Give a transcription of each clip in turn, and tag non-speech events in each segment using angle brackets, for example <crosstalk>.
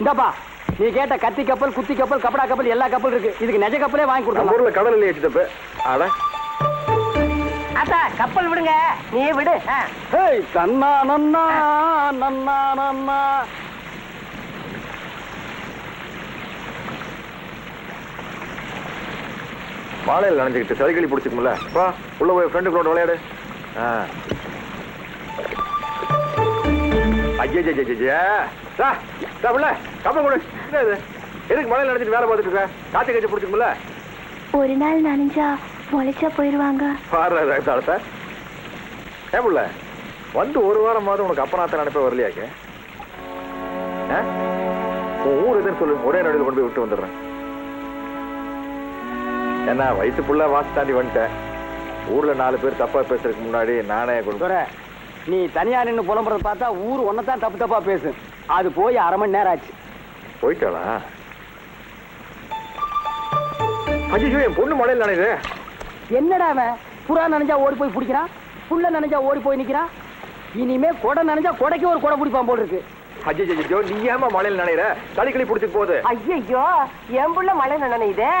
இந்தாப்பா நீ கேட்ட கத்தி கப்பல் குத்தி கப்பல் கப்படா கப்பல் எல்லா கப்பல் இருக்கு. இதுக்கு நெஜ கப்பலே வாங்கி கொடுத்தோம் ஊர்ல கடல் இல்லையே சித்தப்பு. அட அத்தா கப்பல் விடுங்க. நீ விடு. ஏய் தன்னா நன்னா நன்னா நன்னா மாலையில் நனைஞ்சுக்கிட்டு சைக்கிளி பிடிச்சிக்கும்ல வா உள்ள போய் ஃப்ரெண்டுகளோட விளையாடு. ஆ. ஒரு நாள் நனைஞ்சா முளைச்சா போயிருவாங்க. புள்ள? வந்து ஒரு வாரமாவது உனக்கு அப்பனாத்த நினைப்ப வரலையாக்க ஆ? உன் ஊர் எதுன்னு சொல்லு. ஒரே நடுவில் கொண்டு போய் விட்டு வந்துடுறேன். என்ன வயசு புள்ள வாசி தாண்டி வந்துட்டேன். ஊர்ல நாலு பேர் தப்பா பேசுறதுக்கு முன்னாடி நானே கொண்டு நீ தனியா நின்னு புலம்புறத பார்த்தா ஊர் ஒன்னதான் தப்பு தப்பா பேசு. அது போய் அரை மணி நேரம் ஆச்சு. போயிட்டாளா? ஐயோ என் பொண்ணு மழையில் நினைது என்னடா அவன்? புறா நனைஞ்சா ஓடி போய் பிடிக்கிறான்? புள்ள நனைஞ்சா ஓடி போய் நிக்கிறான்? இனிமே கொடை நனைஞ்சா கொடைக்கு ஒரு கொடை பிடிப்பான் போல் இருக்கு ஐயோ நீ ஏமா மழையில் நினைற களிக்களி பிடிச்சிட்டு போகுது. ஐயையோ என் புள்ள மழை நனையுதே.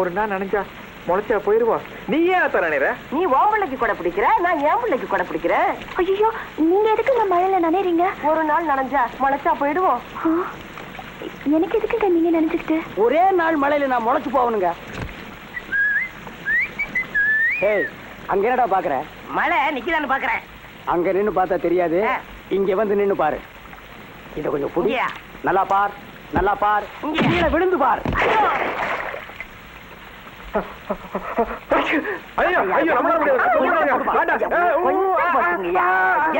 ஒரு நாள் நினைச்சா முளைச்சா போயிருவா நீ ஏன் அத்த நினைற? நீ உன் பிள்ளைக்கு கொடை பிடிக்கிற? நான் என் பிள்ளைக்கு கொடை பிடிக்கிறேன் ஐயோ நீங்க எதுக்குங்க மழையில நனைறீங்க ஒரு நாள் நனைஞ்சா முளைச்சா போயிடுவோம். எனக்கு எதுக்குங்க நீங்க நினைச்சுக்கிட்டு ஒரே நாள் மழையில நான் முளைச்சு போகணுங்க ஏய் அங்க என்னடா பாக்குற? மழை நிக்கலான்னு பாக்குறேன். அங்க நின்னு பார்த்தா தெரியாது. இங்க வந்து நின்னு பாரு. இத கொஞ்சம் இங்கயா? நல்லா பார் நல்லா பார். இங்க. கீழே விழுந்து பார் ஐயோ ஐயோ நம்மளால முடியாது வேண்டாம் ஏய், ஊ, கொஞ்சம் ஆ, பாத்துங்கய்யா.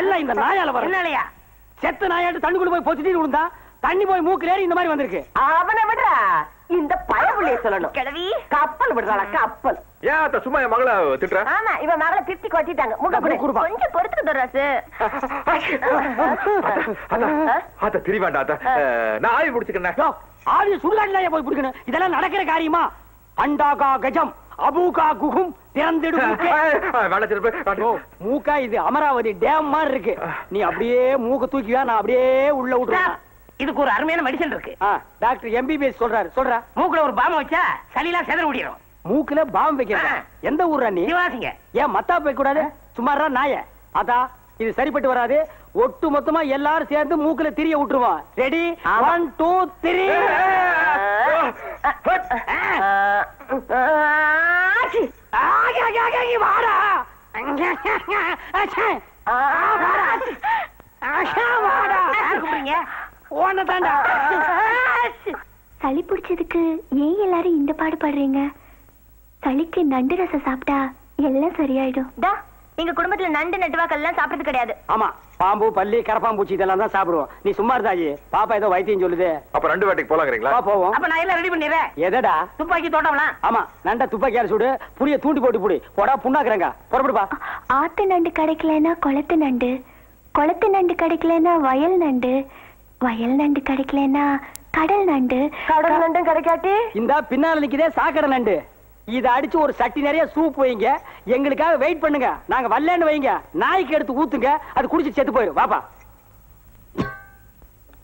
எல்லாம் இந்த நாயால வர. என்னலையா செத்த நாயாட்டு தண்ணிக்குள்ள போய் பொத்திட்டு விழுந்தா தண்ணி போய் மூக்குல ஏறி இந்த மாதிரி வந்திருக்கு. அவனை விடுறா. இந்த பயபுள்ளைய சொல்லணும். கிழவி. கப்பல் விடுறாளா கப்பல். ஏன் சும்மா என் மகளை திட்டுற? ஆமா இவன் மகளை திட்டி கொட்டிட்டாங்க. முக குடு, குடுப்பா. கொஞ்சம் பொறுத்துக்கு தர்றாசு அத்த திரி வேண்டாம் நான் ஆவி பிடிச்சுக்கிறேன். யோ, ஆவிய சுடுகாட்டுலயே போய் பிடிக்கணும். இதெல்லாம் நடக்கிற காரியமா? அண்டாகா கஜம் அபூகா குகும் திறந்திடு மூக்கே. இது அமராவதி டேம் மாதிரி இருக்கு நீ அப்படியே மூக்க தூக்கியா நான் அப்படியே உள்ள விட்டுறேன் இதுக்கு ஒரு அருமையான மெடிசன் இருக்கு டாக்டர் எம்பிபிஎஸ் சொல்றாரு சொல்றா மூக்குல ஒரு பாம வச்சா சளிலாம் செதற முடியும் மூக்குல பாம்பு வைக்கிறா ஆ. எந்த ஊர்ரா நீ சிவாசிங்க ஏன் மத்தா போய் கூடாது சும்மாரா நாய அதா இது சரிப்பட்டு வராது ஒட்டு மொத்தமா எல்லாரும் சேர்ந்து மூக்குல திரிய விட்டுருவோம் ரெடி. ஒன் டூ த்ரீ வாடா. சளி பிடிச்சதுக்கு ஏன் எல்லாரும் இந்த பாடுபடுறீங்க சளிக்கு நண்டு ரசம் சாப்பிட்டா எல்லாம் சரியாயிடும். டா எங்க குடும்பத்துல நண்டு நட்டுவாக்கள் எல்லாம் சாப்பிட்டது கிடையாது. ஆமா பாம்பு பல்லி கரப்பாம்பூச்சி இதெல்லாம் தான் சாப்பிடுவோம். நீ சும்மா இருந்தாயி பாப்பா ஏதோ வைத்தியம் சொல்லுது. அப்ப ரெண்டு வேட்டைக்கு போலாங்கிறீங்களா? போவோம். அப்ப நான் எல்லாம் ரெடி பண்ணிடுறேன். எதடா? துப்பாக்கி தோட்டம்லாம். ஆமா நண்டா துப்பாக்கியால சுடு புளிய தூண்டி போட்டு புடி. போடா புண்ணாக்குறங்க. புறப்படுப்பா. ஆத்து நண்டு கிடைக்கலன்னா குளத்து நண்டு குளத்து நண்டு கிடைக்கலன்னா வயல் நண்டு வயல் நண்டு கிடைக்கலன்னா கடல் நண்டு. கடல் நண்டும் கிடைக்காட்டி? இந்த பின்னால நிக்குதே சாக்கடை நண்டு. இத அடிச்சு ஒரு சட்டி நிறைய சூப் வைங்க. எங்களுக்காக வெயிட் பண்ணுங்க. நாங்க வரலன்னு வைங்க. நாய்க்கு எடுத்து ஊத்துங்க. அது குடிச்சு செத்து போயிடும் வாப்பா.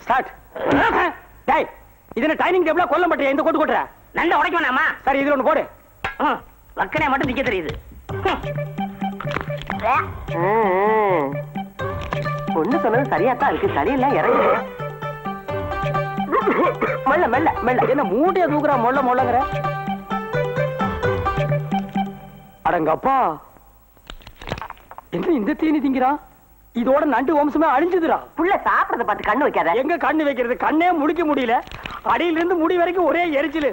ஸ்டார்ட் டேய் இது என்ன டைனிங் டேபிளா கொல்ல மாட்டேன் இந்த கொட்டு கொட்டுற? நண்டை உடைக்க வேணாமா? சரி இதுல ஒண்ணு போடு. ம், வக்கனையா மட்டும் நிக்க தெரியுது. ஒண்ணு சொன்னது சரியா தான் இருக்கு. சரியில்ல இறங்கு மெல்ல மெல்ல மெல்ல. என்ன மூட்டையை தூக்குறா? மொள்ள மொள்ளங்கிற அடங்கப்பா என்ன இந்த தீனி திங்கிறான் இதோட நண்டு வம்சமே அழிஞ்சுதுடா. புள்ள சாப்பிடறத பார்த்து கண்ணு வைக்காத. எங்க கண்ணு வைக்கிறது? கண்ணே முடிக்க முடியல. அடியில இருந்து முடி வரைக்கும் ஒரே எரிச்சலு.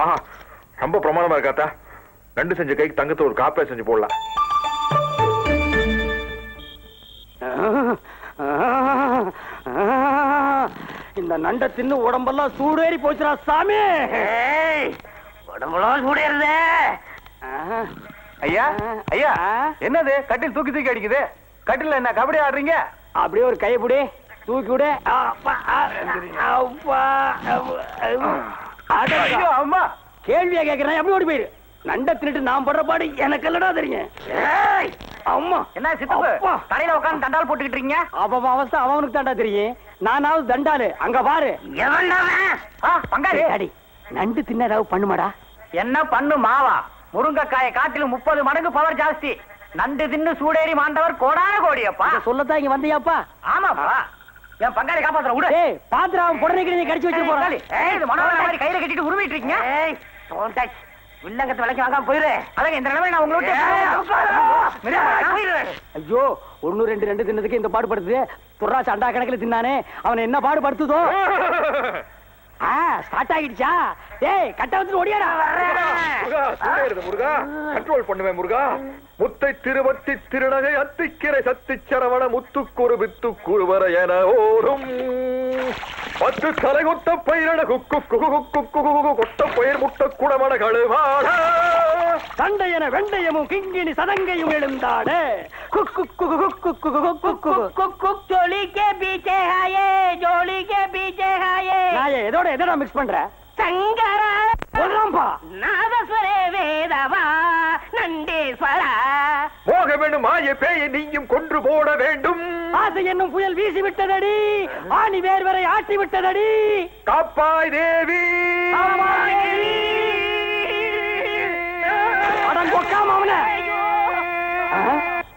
ஆஹா ரொம்ப பிரமாதமா இருக்காத்தா ரெண்டு செஞ்ச கைக்கு தங்கத்தை ஒரு காப்பே செஞ்சு போடலாம். இந்த நண்டை தின்னு உடம்பெல்லாம் சூடேறி போச்சுடா சாமி. உடம்புலாம் சூடேறுதே. ஐயா ஐயா என்னது? கட்டில் தூக்கி தூக்கி அடிக்குது. கட்டில என்ன கபடி ஆடுறீங்க? அப்படியே ஒரு கைப்பிடி தூக்கி விடு. அம்மா. கேள்வியா கேக்குறேன் எப்படி ஓடி போயிரு? நண்டை தின்னுட்டு நான் படுற பாடு எனக்கு இல்லடா தெரியும். ஏய், அம்மா. என்ன சித்தப்பு. தலையில உட்கார்ந்து தண்டால் போட்டுக்கிட்டு இருக்கீங்க? அவன் அவஸ்தை அவனுக்கு தாண்டா தெரியும். நானாவது தண்டாலு அங்க பாரு. பங்காளி. அடி. நண்டு தின்ன ஏதாவது பண்ணுமாடா. என்ன பண்ணு மாவா? முருங்கைக்காயை காட்டிலும் முப்பது மடங்கு பவர் ஜாஸ்தி. நண்டு தின்னு சூடேறி மாண்டவர் கோடான கோடியப்பா. சொல்லத்தான் இங்க வந்தியாப்பா. ஆமாப்பா. என் பங்காளி காப்பாத்துற விடு. ஏய் பாத்திரம் புடனை கிழமை கடிச்சு வச்சு போறான் ஏய், இது மனோகர மாதிரி கையில கட்டிட்டு உருவிட்டு இருக்கீங்க? don't touch. வில்லங்கத்து விலைக்கு வாங்காம போயிரு. அழகு இந்த நிலைமை நான் உங்களை விட்டு. ஐயோ ஒண்ணு ரெண்டு ரெண்டு தின்னதுக்கு இந்த பாடுபடுத்துது. துர்ராசு அண்டா கணக்குல தின்னானே. அவனை என்ன பாடுபடுத்துதோ? <laughs> ஸ்டார்ட் ஆகிடுச்சா ஏய் கட்ட வந்து ஓடியாடா முருகா கண்ட்ரோல் பண்ணுவே முருகா முத்தை திருவத்தி திருநகை அத்திக்கிரை சத்தி சரவண முத்துக்குரு வித்து குருவர என ஓரும் பத்து தலை கொத்த பயிரட குக்கு குகு குக்கு குகு கொட்ட பயிர் முட்ட குடமட கழுவாட தண்டையன வெண்டயமும் கிங்கினி சதங்கையும் எழுந்தாட குக்கு குகு குக்கு குகு குக்கு குக்கு குக்கு ஜோலி கே பீச்சே ஹாயே ஜோலி கே பீச்சே எதோட எதோட மிக்ஸ் பண்ற? சங்கரா. சொல்லம்பா நாதஸ்வரே வேதவா நண்டேஸ்வரா. போக வேண்டும் மாய பேயை நீயும் கொன்று போட வேண்டும். ஆசை என்னும் புயல் வீசி விட்டதடி. ஆணி வேர்வரை ஆட்டி விட்டதடி. காப்பாய் தேவி. அடங்கொக்காம அவனை